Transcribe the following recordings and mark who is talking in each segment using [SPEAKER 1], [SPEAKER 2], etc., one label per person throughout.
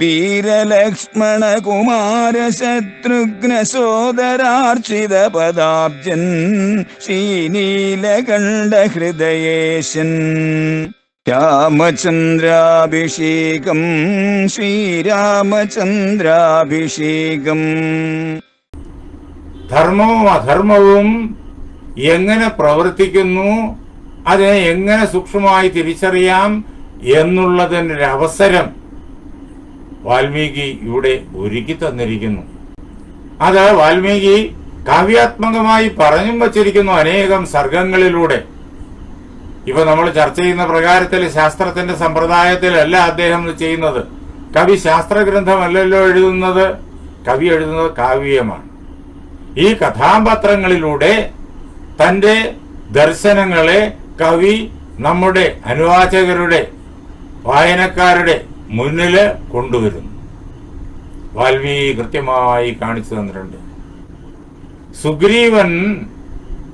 [SPEAKER 1] വീരലക്ഷ്മണ കുമാര ശത്രുഘ്ന സോദരാർച്ചിത പദാബ്ജൻ ശ്രീനീലകണ്ഠ ഹൃദയേശൻ രാമചന്ദ്രാഭിഷേകം ശ്രീരാമചന്ദ്രാഭിഷേകം.
[SPEAKER 2] ധർമ്മവും അധർമ്മവും എങ്ങനെ പ്രവർത്തിക്കുന്നു അതിനെ എങ്ങനെ സൂക്ഷ്മമായി തിരിച്ചറിയാം എന്നുള്ളതിന്റെ അവസരം വാൽമീകി ഇവിടെ ഒരുക്കി തന്നിരിക്കുന്നു. അത് വാൽമീകി കാവ്യാത്മകമായി പറഞ്ഞും വച്ചിരിക്കുന്നു അനേകം സർഗങ്ങളിലൂടെ ഇപ്പൊ നമ്മൾ ചർച്ച ചെയ്യുന്ന പ്രകാരത്തിൽ ശാസ്ത്രത്തിന്റെ സമ്പ്രദായത്തിലല്ല അദ്ദേഹം ചെയ്യുന്നത്. കവി ശാസ്ത്രഗ്രന്ഥമല്ലല്ലോ എഴുതുന്നത്. കവി എഴുതുന്നത് കാവ്യമാണ്. ഈ കഥാപാത്രങ്ങളിലൂടെ തന്റെ ദർശനങ്ങളെ കവി നമ്മുടെ അനുവാചകരുടെ വായനക്കാരുടെ മുന്നിൽ കൊണ്ടുവരുന്നു. വാൽവി കൃത്യമായി കാണിച്ചു തന്നിട്ടുണ്ട്. സുഗ്രീവൻ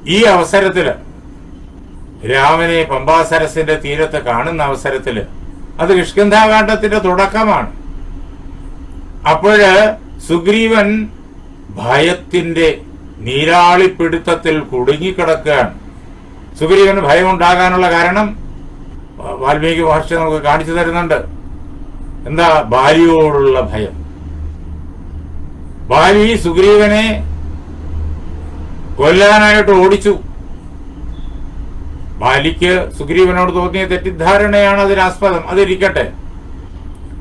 [SPEAKER 2] ഈ അവസരത്തിൽ രാമനെ പമ്പാസരസിന്റെ തീരത്ത് കാണുന്ന അവസരത്തിൽ അത് കിഷ്കന്ധാകാന്ഡത്തിന്റെ തുടക്കമാണ്. അപ്പോഴ് സുഗ്രീവൻ ഭയത്തിന്റെ നീരാളിപ്പിടുത്തത്തിൽ കുടുങ്ങിക്കിടക്കുകയാണ്. സുഗ്രീവന് ഭയമുണ്ടാകാനുള്ള കാരണം വ- വാൽമീകി മഹർഷി നമുക്ക് കാണിച്ചു തരുന്നുണ്ട്. എന്താ ഭാര്യയോടുള്ള ഭയം? ബാലി സുഗ്രീവനെ കൊല്ലാനായിട്ട് ഓടിച്ചു. ബാലിക്ക് സുഗ്രീവനോട് തോന്നിയ തെറ്റിദ്ധാരണയാണ് അതിനാസ്പദം അതിരിക്കട്ടെ.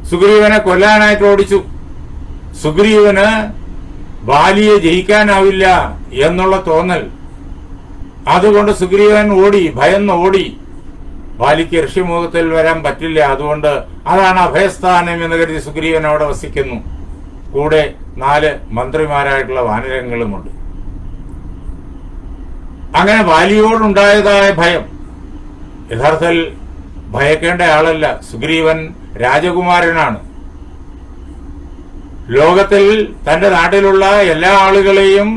[SPEAKER 2] സുഗ്രീവനെ കൊല്ലാനായിട്ട് ഓടിച്ചു. സുഗ്രീവന് ബാലിയെ ജയിക്കാനാവില്ല എന്നുള്ള തോന്നൽ. അതുകൊണ്ട് സുഗ്രീവൻ ഓടി ഭയന്ന് ഓടി. ബാലിക്ക് ഋഷിമുഖത്തിൽ വരാൻ പറ്റില്ല. അതുകൊണ്ട് അതാണ് അഭയസ്ഥാനം എന്ന് കരുതി സുഗ്രീവൻ അവിടെ വസിക്കുന്നു. കൂടെ നാല് മന്ത്രിമാരായിട്ടുള്ള വാനരങ്ങളുമുണ്ട്. അങ്ങനെ ബാലിയോടുണ്ടായതായ ഭയം യഥാർത്ഥത്തിൽ ഭയക്കേണ്ട ആളല്ല. സുഗ്രീവൻ രാജകുമാരനാണ്. ലോകത്തിൽ തന്റെ നാട്ടിലുള്ള എല്ലാ ആളുകളെയും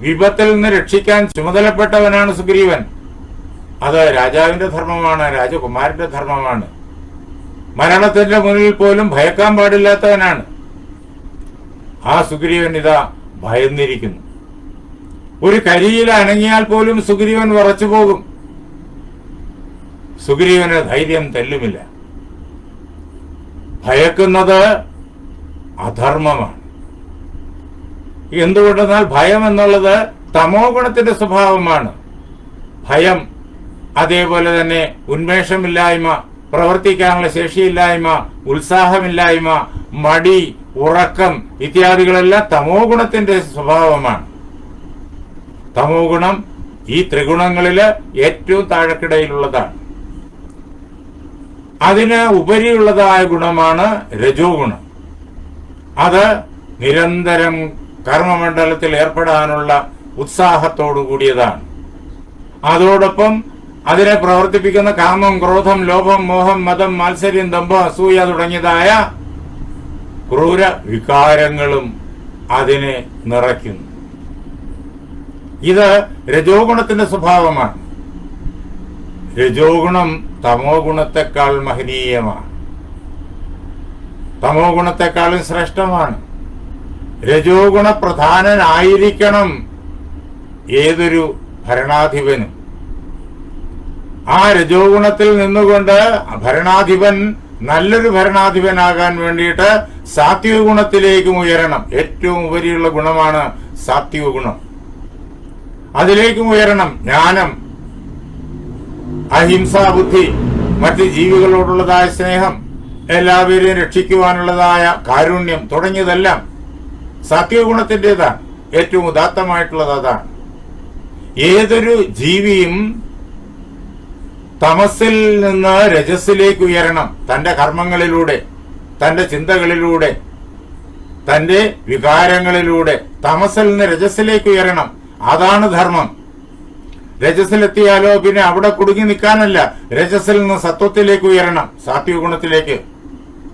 [SPEAKER 2] വിപത്തിൽ നിന്ന് രക്ഷിക്കാൻ ചുമതലപ്പെട്ടവനാണ് സുഗ്രീവൻ. അത് രാജാവിന്റെ ധർമ്മമാണ് രാജകുമാരന്റെ ധർമ്മമാണ്. മരണത്തിന്റെ മുന്നിൽ പോലും ഭയക്കാൻ പാടില്ലാത്തവനാണ്. ആ സുഗ്രീവൻ ഇതാ ഭയന്നിരിക്കുന്നു. ഒരു കരിയിൽ അനങ്ങിയാൽ പോലും സുഗ്രീവൻ വറച്ചു പോകും. സുഗ്രീവന് ധൈര്യം തെല്ലുമില്ല. ഭയക്കുന്നത് അധർമ്മമാണ്. എന്തുകൊണ്ടെന്നാൽ ഭയം എന്നുള്ളത് തമോ ഗുണത്തിന്റെ സ്വഭാവമാണ്. ഭയം അതേപോലെ തന്നെ ഉന്മേഷമില്ലായ്മ പ്രവർത്തിക്കാനുള്ള ശേഷിയില്ലായ്മ ഉത്സാഹമില്ലായ്മ മടി ഉറക്കം ഇത്യാദികളെല്ലാം തമോ ഗുണത്തിന്റെ സ്വഭാവമാണ്. തമോ ഗുണം ഈ ത്രിഗുണങ്ങളിൽ ഏറ്റവും താഴെക്കിടയിലുള്ളതാണ്. അതിന് ഉപരിയുള്ളതായ ഗുണമാണ് രജോ ഗുണം അത് നിരന്തരം കർമ്മമണ്ഡലത്തിൽ ഏർപ്പെടാനുള്ള ഉത്സാഹത്തോടു കൂടിയതാണ്. അതോടൊപ്പം അതിനെ പ്രവർത്തിപ്പിക്കുന്ന കാമം ക്രോധം ലോഭം മോഹം മതം മാത്സര്യം ദമ്പം അസൂയ തുടങ്ങിയതായ ക്രൂര വികാരങ്ങളും അതിനെ നിറയ്ക്കുന്നു. ഇത് രജോ ഗുണത്തിന്റെ സ്വഭാവമാണ്. രജോ ഗുണം തമോ ഗുണത്തെക്കാൾ മഹനീയമാണ്. തമോ ഗുണത്തെക്കാളും ശ്രേഷ്ഠമാണ്. രജോ ഗുണപ്രധാനനായിരിക്കണം ഏതൊരു ഭരണാധിപനും. ആ രജോ ഗുണത്തിൽ നിന്നുകൊണ്ട് ഭരണാധിപൻ നല്ലൊരു ഭരണാധിപനാകാൻ വേണ്ടിയിട്ട് സാത്വിക ഗുണത്തിലേക്കും ഉയരണം. ഏറ്റവും ഉപരിയുള്ള ഗുണമാണ് സാത്വിക ഗുണം. അതിലേക്കും ഉയരണം. ജ്ഞാനം അഹിംസാ ബുദ്ധി മറ്റ് ജീവികളോടുള്ളതായ സ്നേഹം എല്ലാവരെയും രക്ഷിക്കുവാനുള്ളതായ കാരുണ്യം തുടങ്ങിയതെല്ലാം സാത്വിക ഗുണത്തിന്റെതാണ്. ഏറ്റവും ഉദാത്തമായിട്ടുള്ളത് അതാണ്. ഏതൊരു ജീവിയും തമസിൽ നിന്ന് രജസിലേക്ക് ഉയരണം തന്റെ കർമ്മങ്ങളിലൂടെ തന്റെ ചിന്തകളിലൂടെ തന്റെ വികാരങ്ങളിലൂടെ. തമസിൽ നിന്ന് രജസിലേക്ക് ഉയരണം. അതാണ് ധർമ്മം. രജസിലെത്തിയാലോ പിന്നെ അവിടെ കുടുങ്ങി നിൽക്കാനല്ല. രജസിൽ നിന്ന് സത്വത്തിലേക്ക് ഉയരണം. സാത്വിക ഗുണത്തിലേക്ക്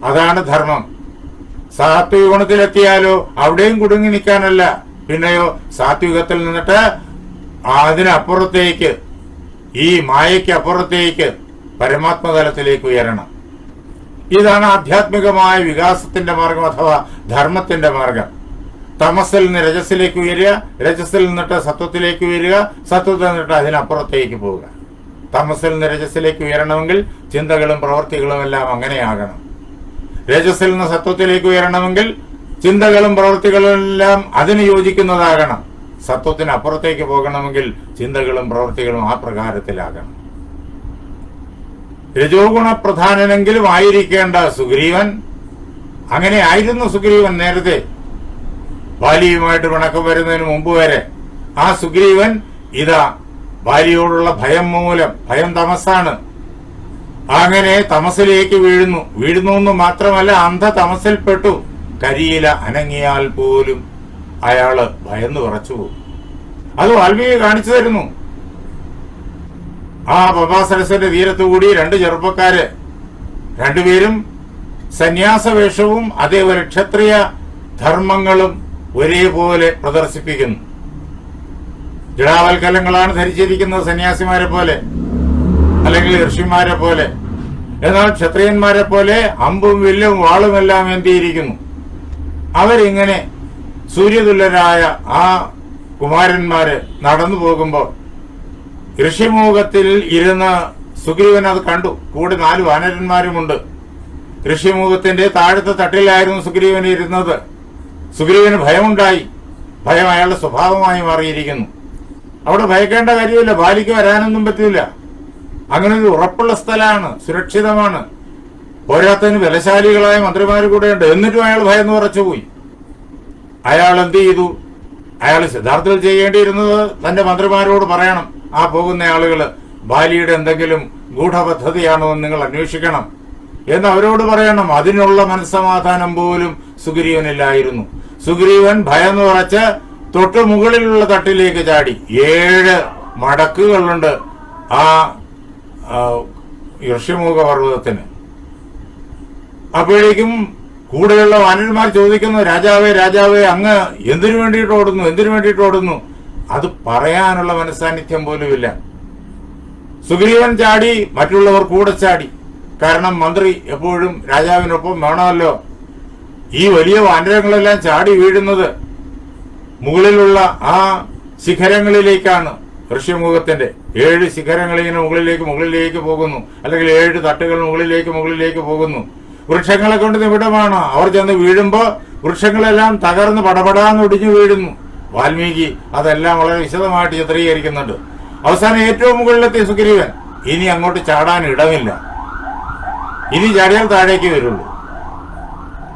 [SPEAKER 2] അതാണ് ധർമ്മം. സാത്വിക ഗുണത്തിലെത്തിയാലോ അവിടെയും കുടുങ്ങി നിൽക്കാനല്ല. പിന്നെയോ സാത്വികത്തിൽ നിന്നിട്ട് അതിനപ്പുറത്തേക്ക് ഈ മായയ്ക്ക് അപ്പുറത്തേക്ക് പരമാത്മതലത്തിലേക്ക് ഉയരണം. ഇതാണ് ആധ്യാത്മികമായ വികാസത്തിന്റെ മാർഗം അഥവാ ധർമ്മത്തിന്റെ മാർഗം. തമസിൽ നിന്ന് രജസിലേക്ക് ഉയരുക രജസിൽ നിന്നിട്ട് സത്വത്തിലേക്ക് ഉയരുക സത്വത്തിൽ നിന്നിട്ട് അതിനപ്പുറത്തേക്ക് പോവുക. തമസിൽ നിന്ന് രജസിലേക്ക് ഉയരണമെങ്കിൽ ചിന്തകളും പ്രവൃത്തികളും എല്ലാം അങ്ങനെയാകണം. രജസിൽ നിന്ന് സത്വത്തിലേക്ക് ഉയരണമെങ്കിൽ ചിന്തകളും പ്രവൃത്തികളും എല്ലാം അതിന് യോജിക്കുന്നതാകണം. സത്വത്തിന് അപ്പുറത്തേക്ക് പോകണമെങ്കിൽ ചിന്തകളും പ്രവൃത്തികളും ആ പ്രകാരത്തിലാകണം. രജോ ഗുണപ്രധാനനെങ്കിലും ആയിരിക്കേണ്ട സുഗ്രീവൻ അങ്ങനെ ആയിരുന്നു സുഗ്രീവൻ നേരത്തെ. ബാലിയുമായിട്ട് പിണക്കം വരുന്നതിന് മുമ്പ് വരെ ആ സുഗ്രീവൻ ഇതാ ബാലിയോടുള്ള ഭയം മൂലം ഭയം തമസാണ് അങ്ങനെ തമസിലേക്ക് വീഴുന്നു. വീഴുന്നു മാത്രമല്ല അന്ധ തമസിൽപ്പെട്ടു കരിയില അനങ്ങിയാൽ പോലും അയാൾ ഭയന്ന് വിറച്ചു അത് വാൽമീകി കാണിച്ചു തരുന്നു ആ പപാസരസന്റെ തീരത്തുകൂടി രണ്ട് ചെറുപ്പക്കാര് രണ്ടുപേരും സന്യാസ വേഷവും അതേപോലെ ക്ഷത്രിയ ധർമ്മങ്ങളും ഒരേപോലെ പ്രദർശിപ്പിക്കുന്നു. ജടാവൽക്കലങ്ങളാണ് ധരിച്ചിരിക്കുന്നത് സന്യാസിമാരെ പോലെ അല്ലെങ്കിൽ ഋഷിമാരെ പോലെ. എന്നാൽ ക്ഷത്രിയന്മാരെ പോലെ അമ്പും വില്ലും വാളുമെല്ലാം എന്തിയിരിക്കുന്നു? അവരിങ്ങനെ സൂര്യതുല്യരായ ആ കുമാരന്മാര് നടന്നു പോകുമ്പോൾ ഋഷിമുഖത്തിൽ ഇരുന്ന് സുഗ്രീവൻ അത് കണ്ടു. കൂടെ നാല് വാനരന്മാരുമുണ്ട്. ഋഷിമുഖത്തിന്റെ താഴത്തെ തട്ടിലായിരുന്നു സുഗ്രീവൻ ഇരുന്നത്. സുഗ്രീവന് ഭയമുണ്ടായി. ഭയം അയാളുടെ സ്വഭാവമായി മാറിയിരിക്കുന്നു. അവിടെ ഭയക്കേണ്ട കാര്യമില്ല. ബാലിക്ക് വരാനൊന്നും പറ്റില്ല. അങ്ങനെ ഒരു ഉറപ്പുള്ള സ്ഥലമാണ്. സുരക്ഷിതമാണ്. പോരാത്തതിന് ബലശാലികളായ മന്ത്രിമാർ കൂടെയുണ്ട്. എന്നിട്ടും അയാൾ ഭയന്ന് ഉറച്ചുപോയി. അയാൾ എന്ത് ചെയ്തു? അയാൾ യഥാർത്ഥത്തിൽ ചെയ്യേണ്ടിയിരുന്നത് തന്റെ മന്ത്രിമാരോട് പറയണം. ആ പോകുന്ന ആളുകൾ ബാലിയുടെ എന്തെങ്കിലും ഗൂഢപദ്ധതിയാണോ എന്ന് നിങ്ങൾ അന്വേഷിക്കണം. എന്ന് അവരോട് പറയണം. അതിനുള്ള മനസ്സമാധാനം പോലും സുഗ്രീവനില്ലായിരുന്നു. സുഗ്രീവൻ ഭയന്ന് ഉറച്ച് തൊട്ടു മുകളിലുള്ള തട്ടിലേക്ക് ചാടി. ഏഴ് മടക്കുകളുണ്ട് ആ, ഋഷിമുഖ പർവതത്തിന് അപ്പോഴേക്കും കൂടെയുള്ള വാനന്മാർ ചോദിക്കുന്നു രാജാവേ രാജാവേ അങ്ങ് എന്തിനു വേണ്ടിയിട്ട് ഓടുന്നു? എന്തിനു വേണ്ടിയിട്ട് ഓടുന്നു? അത് പറയാനുള്ള മനസാന്നിധ്യം പോലുമില്ല. സുഗ്രീവൻ ചാടി മറ്റുള്ളവർ കൂടെ ചാടി. കാരണം മന്ത്രി എപ്പോഴും രാജാവിനൊപ്പം വേണമല്ലോ. ഈ വലിയ വാനരങ്ങളെല്ലാം ചാടി വീഴുന്നത് മുകളിലുള്ള ആ ശിഖരങ്ങളിലേക്കാണ്. ഋഷ്യമുഖത്തിന്റെ ഏഴ് ശിഖരങ്ങളിങ്ങനെ മുകളിലേക്ക് മുകളിലേക്ക് പോകുന്നു. അല്ലെങ്കിൽ ഏഴ് തട്ടുകൾ മുകളിലേക്ക് മുകളിലേക്ക് പോകുന്നു. വൃക്ഷങ്ങളെ കൊണ്ട് നിബിഡമാണ് അവർ ചെന്ന് വീഴുമ്പോ വൃക്ഷങ്ങളെല്ലാം തകർന്ന് പടപടാന്ന് ഒടിഞ്ഞു വീഴുന്നു. വാൽമീകി അതെല്ലാം വളരെ വിശദമായിട്ട് ചിത്രീകരിക്കുന്നുണ്ട്. അവസാനം ഏറ്റവും മുകളിലെത്തിയ സുഗ്രീവൻ. ഇനി അങ്ങോട്ട് ചാടാൻ ഇടമില്ല. ഇനി ചാടിയാൽ താഴേക്ക് വരുള്ളൂ.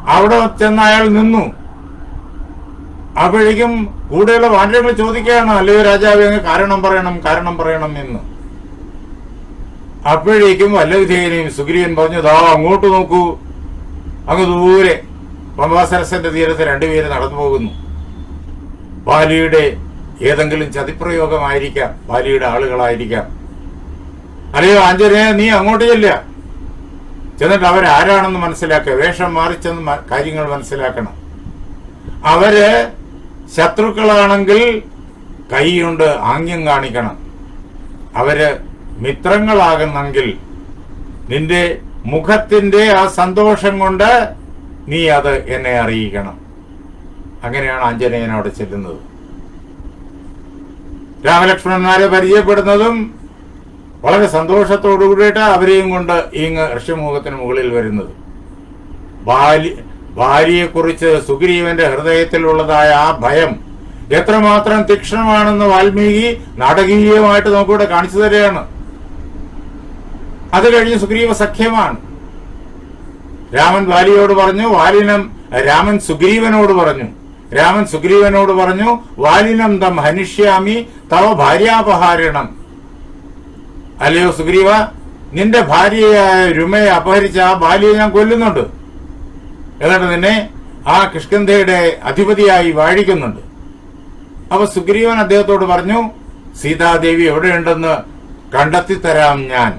[SPEAKER 2] അവിടെ ചെന്ന് അയാൾ നിന്നു. അപ്പോഴേക്കും കൂടെയുള്ള വാനരങ്ങൾ ചോദിക്കുകയാണ് അല്ലയോ രാജാവ് അങ്ങ് കാരണം പറയണം കാരണം പറയണം എന്ന്. അപ്പോഴേക്കും വല്ലവിധേയനെയും സുഗ്രീവൻ പറഞ്ഞു ദാ അങ്ങോട്ട് നോക്കൂ. അങ്ങ് ദൂരെ പമ്പാസരസന്റെ തീരത്ത് രണ്ടുപേര് നടന്നു പോകുന്നു. ബാലിയുടെ ഏതെങ്കിലും ചതിപ്രയോഗമായിരിക്കാം ബാലിയുടെ ആളുകളായിരിക്കാം. അല്ലയോ ആഞ്ജനേയ നീ അങ്ങോട്ട് ചെല്ല. ചെന്നിട്ട് അവരാരാണെന്ന് മനസ്സിലാക്കുക വേഷം മാറിച്ചെന്ന് കാര്യങ്ങൾ മനസ്സിലാക്കണം. അവർ ശത്രുക്കളാണെങ്കിൽ കൈയുണ്ട് ആംഗ്യം കാണിക്കണം. അവർ മിത്രങ്ങളാകുന്നെങ്കിൽ നിന്റെ മുഖത്തിന്റെ ആ സന്തോഷം കൊണ്ട് നീ അത് എന്നെ അറിയിക്കണം. അങ്ങനെയാണ് ആഞ്ജനേയൻ അവിടെ ചെല്ലുന്നത്. രാമലക്ഷ്മണന്മാരെ പരിചയപ്പെടുന്നതും വളരെ സന്തോഷത്തോടു കൂടിയിട്ട് അവരെയും കൊണ്ട് ഇങ്ങ് ഋഷ്യമുഖത്തിന് മുകളിൽ വരുന്നത്. ഭാര്യ ഭാര്യയെക്കുറിച്ച് സുഗ്രീവന്റെ ഹൃദയത്തിലുള്ളതായ ആ ഭയം എത്രമാത്രം തീക്ഷണമാണെന്ന് വാൽമീകി നാടകീയമായിട്ട് നമുക്കിവിടെ കാണിച്ചു തരികയാണ്. അത് കഴിഞ്ഞ് സുഗ്രീവ സഖ്യമാണ്. രാമൻ വാലിയോട് പറഞ്ഞു വാലിനം രാമൻ സുഗ്രീവനോട് പറഞ്ഞു. രാമൻ സുഗ്രീവനോട് പറഞ്ഞു വാലിനം തം ഹനിഷ്യാമി തവ ഭാര്യാപഹാരണം. അല്ലയോ സുഗ്രീവ നിന്റെ ഭാര്യയായ രുമയെ അപഹരിച്ച ആ ബാലിയെ ഞാൻ കൊല്ലുന്നുണ്ട്. എന്നിട്ട് നിന്നെ ആ കിഷ്കന്ധയുടെ അധിപതിയായി വാഴിക്കുന്നുണ്ട്. അപ്പൊ സുഗ്രീവൻ അദ്ദേഹത്തോട് പറഞ്ഞു സീതാദേവി എവിടെയുണ്ടെന്ന് കണ്ടെത്തി തരാം ഞാൻ.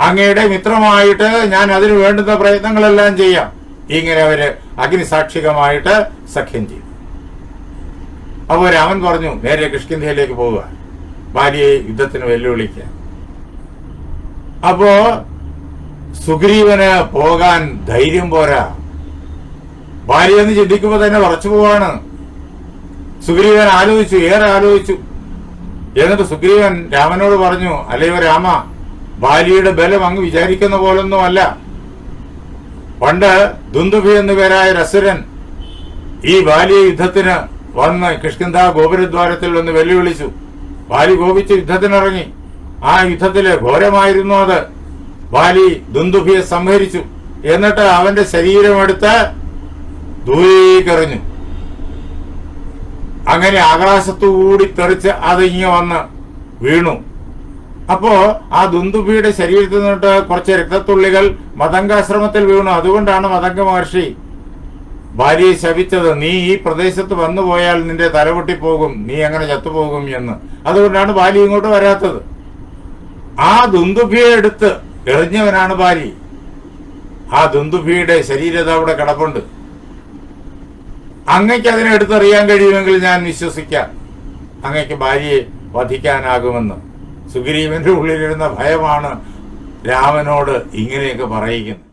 [SPEAKER 2] അങ്ങയുടെ മിത്രമായിട്ട് ഞാൻ അതിന് വേണ്ടുന്ന പ്രയത്നങ്ങളെല്ലാം ചെയ്യാം. ഇങ്ങനെ അവർ അഗ്നിസാക്ഷികമായിട്ട് സഖ്യം ചെയ്തു. അപ്പോൾ രാമൻ പറഞ്ഞു നേരെ കിഷ്കിന്ധയിലേക്ക് പോവുക. ഭാര്യയെ യുദ്ധത്തിന് വെല്ലുവിളിക്കുക. അപ്പോ സുഗ്രീവന് പോകാൻ ധൈര്യം പോരാ. ഭാര്യ എന്ന് ചിന്തിക്കുമ്പോ തന്നെ പറച്ചു പോവാണ്. സുഗ്രീവൻ ആലോചിച്ചു ഏറെ ആലോചിച്ചു. എന്നിട്ട് സുഗ്രീവൻ രാമനോട് പറഞ്ഞു അല്ലയോ രാമ ബാലിയുടെ ബലം അങ്ങ് വിചാരിക്കുന്ന പോലൊന്നും അല്ല. പണ്ട് ദുന്ദുഭി എന്നു പേരായ രസുരൻ ഈ ബാലിയ യുദ്ധത്തിന് വന്ന് കിഷ്കിന്ധ ഗോപുരദ്വാരത്തിൽ വന്ന് വെല്ലുവിളിച്ചു. ബാലി കോപിച്ച് യുദ്ധത്തിനിറങ്ങി. ആ യുദ്ധത്തിൽ ഘോരമായിരുന്നു അത്. ബാലി ദുന്ദുഭിയെ സംഹരിച്ചു. എന്നിട്ട് അവന്റെ ശരീരമെടുത്ത് ദൂരേക്കെറിഞ്ഞു അങ്ങനെ ആകാശത്തുകൂടി തെറിച്ച് അത് ഇങ്ങനെ വന്ന് വീണു. അപ്പോ ആ ദുന്ദുബിയുടെ ശരീരത്തിൽ നിന്നിട്ട് കുറച്ച് രക്തത്തുള്ളികൾ മതങ്കാശ്രമത്തിൽ വീണു. അതുകൊണ്ടാണ് മതംഗ മഹർഷി ഭാര്യയെ ശപിച്ചത്. നീ ഈ പ്രദേശത്ത് വന്നു പോയാൽ നിന്റെ തലപൊട്ടിപ്പോകും നീ അങ്ങനെ ചത്തുപോകും എന്ന്. അതുകൊണ്ടാണ് ബാലി ഇങ്ങോട്ട് വരാത്തത്. ആ ദുന്ദുബിയെ എടുത്ത് എറിഞ്ഞവനാണ് ബാലി ആ ദുന്ദുബിയുടെ ശരീരത അവിടെ കിടപ്പുണ്ട്. അങ്ങയ്ക്ക് അതിനെ എടുത്തറിയാൻ കഴിയുമെങ്കിൽ ഞാൻ വിശ്വസിക്കാം. അങ്ങയ്ക്ക് ഭാര്യയെ വധിക്കാനാകുമെന്ന്. സുഗ്രീവന്റെ ഉള്ളിലിരുന്ന ഭയമാണ് രാമനോട് ഇങ്ങനെയൊക്കെ പറയിക്കുന്നത്